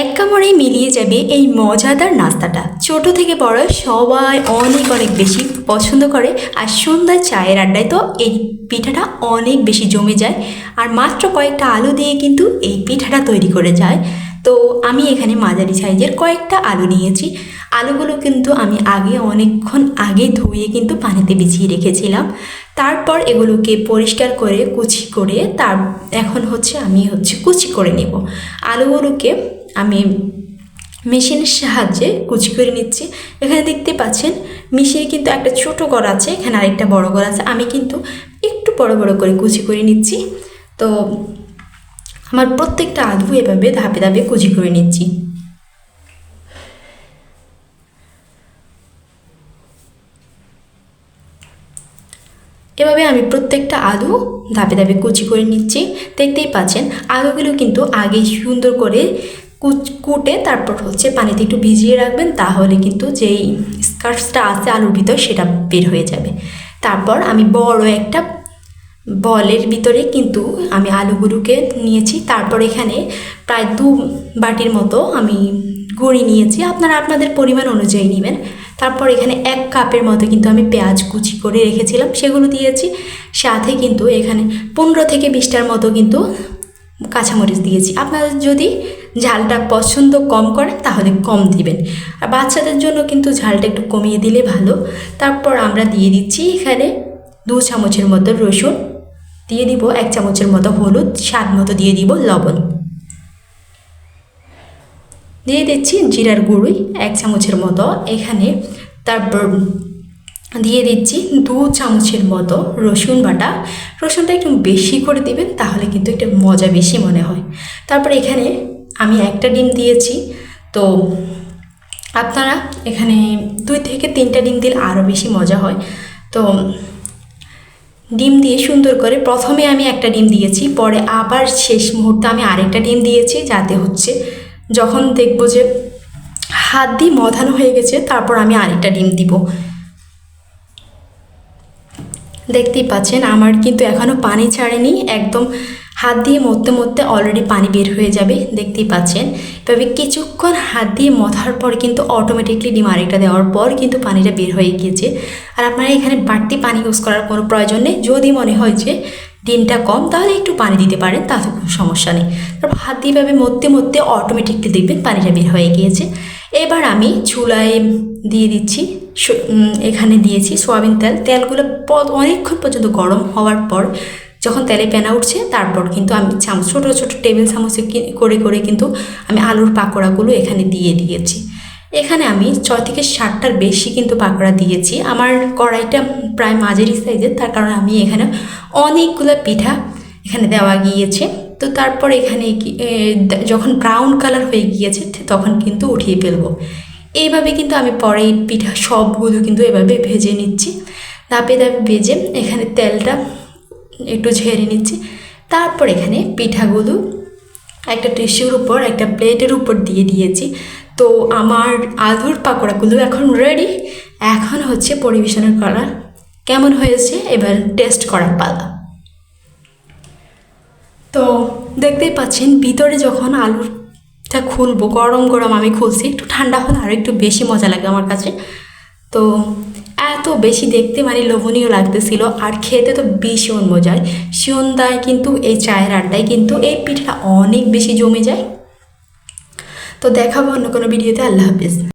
এক কামড়ে মিলিয়ে যাবে এই মজাদার নাস্তাটা। ছোট থেকে বড় সবাই অনেক অনেক বেশি পছন্দ করে। আর সন্ধ্যায় চায়ের আড্ডায় তো এই পিঠাটা অনেক বেশি জমে যায়। আর মাত্র কয়েকটা আলু দিয়ে কিন্তু এই পিঠাটা তৈরি করে যায়। তো আমি এখানে মাঝারি সাইজের কয়েকটা আলু নিয়েছি। আলুগুলো কিন্তু আমি আগে অনেকক্ষণ আগে ধুয়ে কিন্তু পানিতে বিছিয়ে রেখেছিলাম। তারপর এগুলোকে পরিষ্কার করে কুচি করে তার এখন হচ্ছে আমি হচ্ছে কুচি করে নেব। আলুগুলোকে আমি মেশিনের সাহায্যে কুচি করে নিচ্ছি। এখানে দেখতে পাচ্ছেন মেশিনে কিন্তু একটা ছোট গড় আছে, এখানে আরেকটা বড় গড় আছে। আমি কিন্তু একটু বড় বড় করে কুচি করে নিচ্ছি। তো আমার প্রত্যেকটা আধু এভাবে ধাপে ধাপে কুচি করে নিচ্ছি। এভাবে আমি প্রত্যেকটা আলু ধাপে ধাপে কুচি করে নিচ্ছি। দেখতেই পাচ্ছেন আলুগুলো কিন্তু আগে সুন্দর করে কুটে তারপর হচ্ছে পানিতে একটু ভিজিয়ে রাখবেন, তাহলে কিন্তু যেই স্কার্টসটা আছে আলুর ভিতর সেটা বের হয়ে যাবে। তারপর আমি বড় একটা বলের ভিতরে কিন্তু আমি আলুগুলোকে নিয়েছি। তারপর এখানে প্রায় দু বাটির মতো আমি গুঁড়ি নিয়েছি। আপনারা আপনাদের পরিমাণ অনুযায়ী নেবেন। তারপর এখানে এক কাপের মতো কিন্তু আমি পেঁয়াজ কুচি করে রেখেছিলাম, সেগুলো দিয়েছি। সাথে কিন্তু এখানে পনেরো থেকে বিশটার মতো কিন্তু কাঁচামরিচ দিয়েছি। আপনারা যদি ঝালটা পছন্দ কম করেন, তাহলে কম দিবেন। আর বাচ্চাদের জন্য কিন্তু ঝালটা একটু কমিয়ে দিলে ভালো। তারপর আমরা দিয়ে দিচ্ছি এখানে দু চামচের মতো রসুন, দিয়ে দিব এক চামচের মতো হলুদ, স্বাদ মতো দিয়ে দিব লবণ। দিয়ে দিচ্ছি জিরার গুঁড়োই এক চামচের মতো। এখানে তারপর দিয়ে দিচ্ছি দু চামচের মতো রসুন বাটা। রসুনটা একটু বেশি করে দিবেন, তাহলে কিন্তু একটু মজা বেশি মনে হয়। তারপর এখানে আমি একটা ডিম দিয়েছি। তো আপনারা এখানে দুই থেকে তিনটা ডিম দিলে আরও বেশি মজা হয়। তো ডিম দিয়ে সুন্দর করে প্রথমে আমি একটা ডিম দিয়েছি, পরে আবার শেষ মুহূর্তে আমি আরেকটা ডিম দিয়েছি, যাতে হচ্ছে যখন দেখব যে হাত দিয়ে মধানো হয়ে গেছে, তারপর আমি আরেকটা ডিম দিব। দেখতেই পাচ্ছেন, আমার কিন্তু এখনও পানি ছাড়েনি, একদম হাত দিয়ে মরতে মরতে অলরেডি পানি বের হয়ে যাবে, দেখতেই পাচ্ছেন। এভাবে কিছুক্ষণ হাত দিয়ে মথার পর কিন্তু অটোমেটিকলি ডিম আরেকটা দেওয়ার পর কিন্তু পানিটা বের হয়ে গিয়েছে। আর আপনারা এখানে বাড়তি পানি ইউজ করার কোনো প্রয়োজন নেই। যদি মনে হয় যে ডিমটা কম, তাহলে একটু পানি দিতে পারেন, তাতে কোনো সমস্যা নেই। তারপর হাত দিয়ে এভাবে মরতে মরতে অটোমেটিকলি দেখবেন পানিটা বের হয়ে গিয়েছে। এবার আমি চুলায় দিয়ে দিচ্ছি এখানে দিয়েছি সোয়াবিন তেল। তেলগুলো অনেকক্ষণ পর্যন্ত গরম হওয়ার পর যখন তেলে পেনা উঠছে, তারপর কিন্তু আমি চামচ, ছোটো ছোটো টেবিল চামচে করে করে কিন্তু আমি আলুর পাকোড়াগুলো এখানে দিয়ে দিয়েছি। এখানে আমি ছয় থেকে ষাটটার বেশি কিন্তু পাকোড়া দিয়েছি। আমার কড়াইটা প্রায় মাঝারি সাইজের, তার কারণে আমি এখানে অনেকগুলো পিঠা এখানে দেওয়া গিয়েছে। তো তারপর এখানে যখন ব্রাউন কালার হয়ে গিয়েছে তখন কিন্তু উঠিয়ে ফেলব। এইভাবে কিন্তু আমি পরে পিঠা সবগুলো কিন্তু এভাবে ভেজে নিচ্ছি। ধাপে ধাপে ভেজে এখানে তেলটা একটু ঝেড়ে নিচ্ছি। তারপর এখানে পিঠাগুলো একটা টিস্যুর উপর, একটা প্লেটের উপর দিয়ে দিয়েছি। তো আমার আলুর পাকোড়াগুলো এখন রেডি এখন হচ্ছে পরিবেশনের করা কেমন হয়েছে? এবার টেস্ট করার পালা। তো দেখতেই পাচ্ছেন, ভিতরে যখন আলুরটা খুলবো, গরম গরম আমি খুলছি, একটু ঠান্ডা হলে আরও একটু বেশি মজা লাগে আমার কাছে। তো এত বেশি দেখতে মানে লোভনীয় লাগতেছিল। আর খেতে তো ভীষণ মজায় সন্ধ্যায় কিন্তু এই চায়ের আড্ডায় কিন্তু এই পিঠাটা অনেক বেশি জমে যায়। তো দেখাবো অন্য কোনো ভিডিওতে। আল্লাহ হাফিজ।